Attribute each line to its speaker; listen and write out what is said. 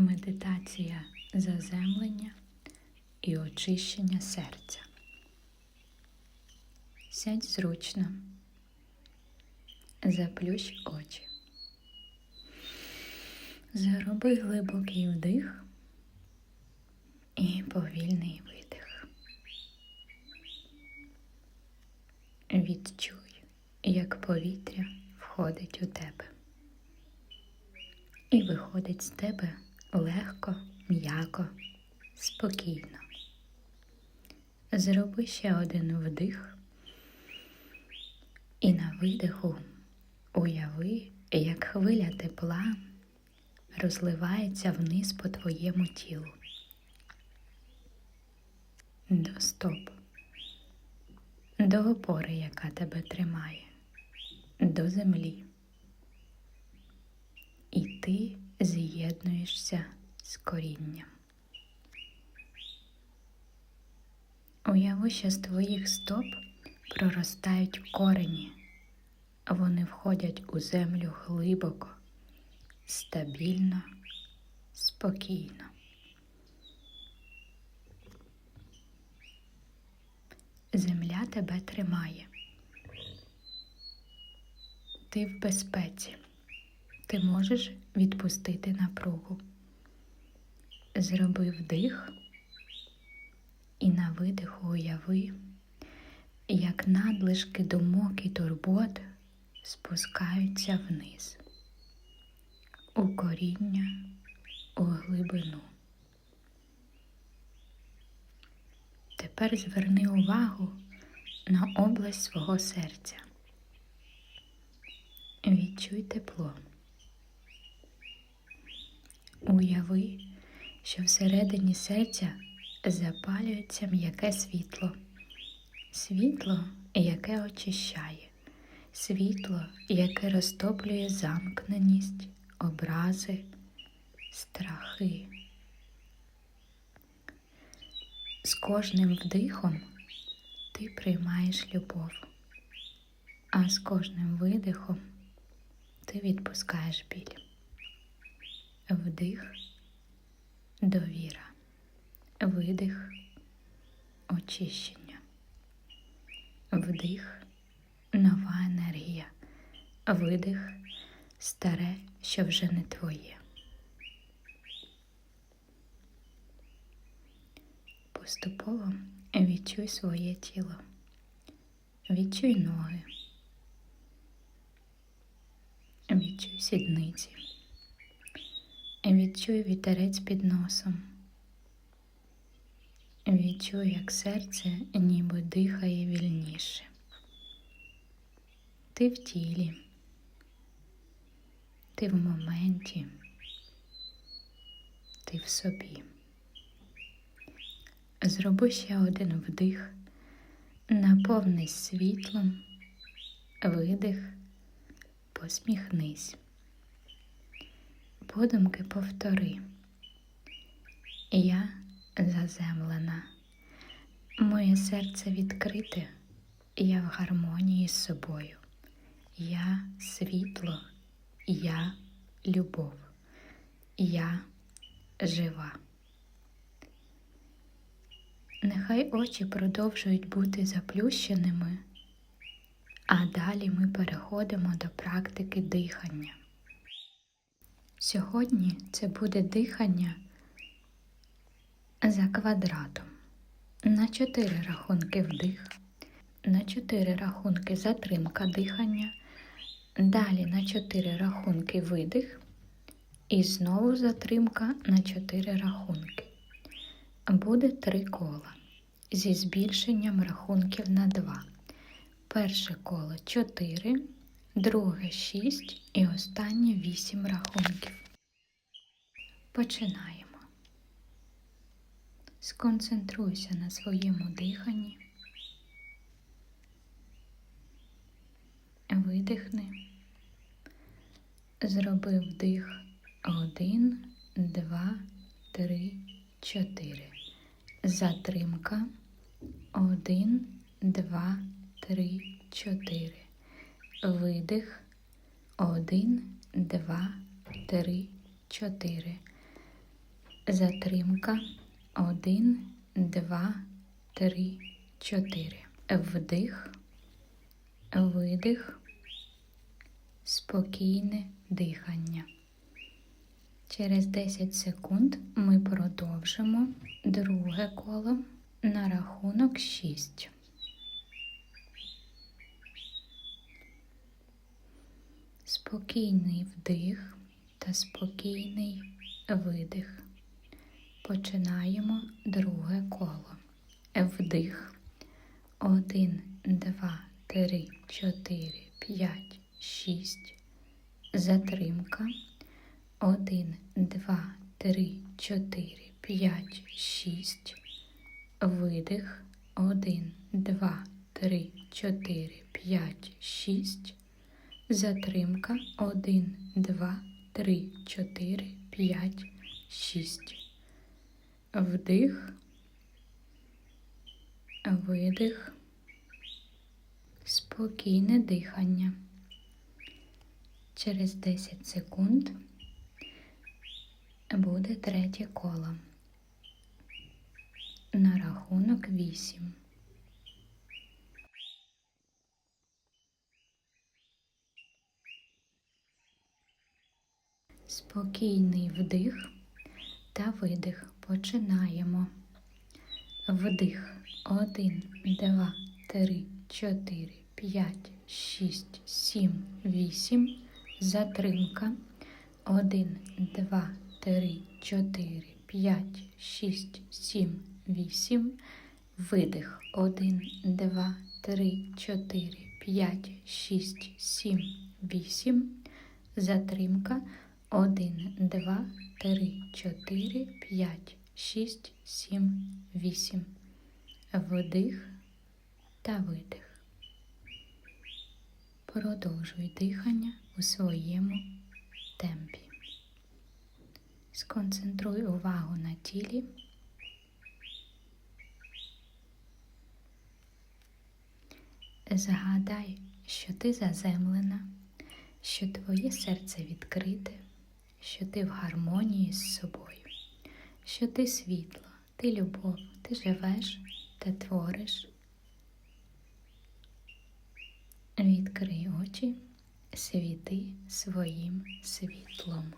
Speaker 1: Медитація заземлення і очищення серця. Сядь зручно, заплющ очі. Зроби глибокий вдих і повільний видих. Відчуй, як повітря входить у тебе і виходить з тебе легко, м'яко, спокійно. Зроби ще один вдих і на видиху уяви, як хвиля тепла розливається вниз по твоєму тілу. До стоп, до опори, яка тебе тримає, до землі. І ти з'єднуєшся з корінням. Уяви, що з твоїх стоп проростають корені. Вони входять у землю глибоко, стабільно, спокійно. Земля тебе тримає. Ти в безпеці. Ти можеш відпустити напругу. Зроби вдих і на видиху уяви, як надлишки думок і турбот спускаються вниз, у коріння, у глибину. Тепер зверни увагу на область свого серця. Відчуй тепло. Уяви, що всередині серця запалюється м'яке світло, світло, яке очищає, світло, яке розтоплює замкненість, образи, страхи. З кожним вдихом ти приймаєш любов, а з кожним видихом ти відпускаєш біль. Вдих, довіра, видих, очищення, вдих, нова енергія, видих, старе, що вже не твоє. Поступово відчуй своє тіло, відчуй ноги, відчуй сідниці. Відчуй вітерець під носом. Відчуй, як серце ніби дихає вільніше. Ти в тілі, ти в моменті, ти в собі. Зроби ще один вдих, наповнись світлом, видих, посміхнись подумки повтори. Я заземлена, моє серце відкрите, я в гармонії з собою. Я світло, я любов, я жива. Нехай очі продовжують бути заплющеними, а далі ми переходимо до практики дихання. Сьогодні це буде дихання за квадратом. На 4 рахунки вдих, на 4 рахунки затримка дихання, далі на 4 рахунки видих і знову затримка на 4 рахунки. Буде 3 кола зі збільшенням рахунків на 2. Перше коло 4 друге 6 і останнє 8 рахунків. Починаємо. Сконцентруйся на своєму диханні. Видихни. Зроби вдих 1, 2, 3, 4. Затримка 1, 2, 3, 4 видих. Один, два, три, чотири. Затримка. Один, два, три, чотири. Вдих, видих, спокійне дихання. Через 10 секунд ми продовжимо друге коло на рахунок 6. Спокійний вдих та спокійний видих. Починаємо друге коло. Вдих. Один, два, три, чотири, п'ять, шість. Затримка. Один, два, три, чотири, п'ять, шість. Видих. Один, два, три, чотири, п'ять, шість. Затримка. Один, два, три, чотири, п'ять, шість. Вдих. Видих. Спокійне дихання. Через 10 секунд буде третє коло. На рахунок 8. Спокійний вдих та видих. Починаємо. Вдих. Один, два, три, чотири, п'ять, шість, сім, вісім. Затримка. Один, два, три, чотири, п'ять, шість, сім, вісім. Видих. Один, два, три, чотири, п'ять, шість, сім, вісім. Затримка. Один, два, три, чотири, п'ять, шість, сім, вісім. Вдих та видих. Продовжуй дихання у своєму темпі. Сконцентруй увагу на тілі. Згадай, що ти заземлена, що твоє серце відкрите, що ти в гармонії з собою, що ти світло, ти любов, ти живеш та твориш. Відкрий очі, світи своїм світлом.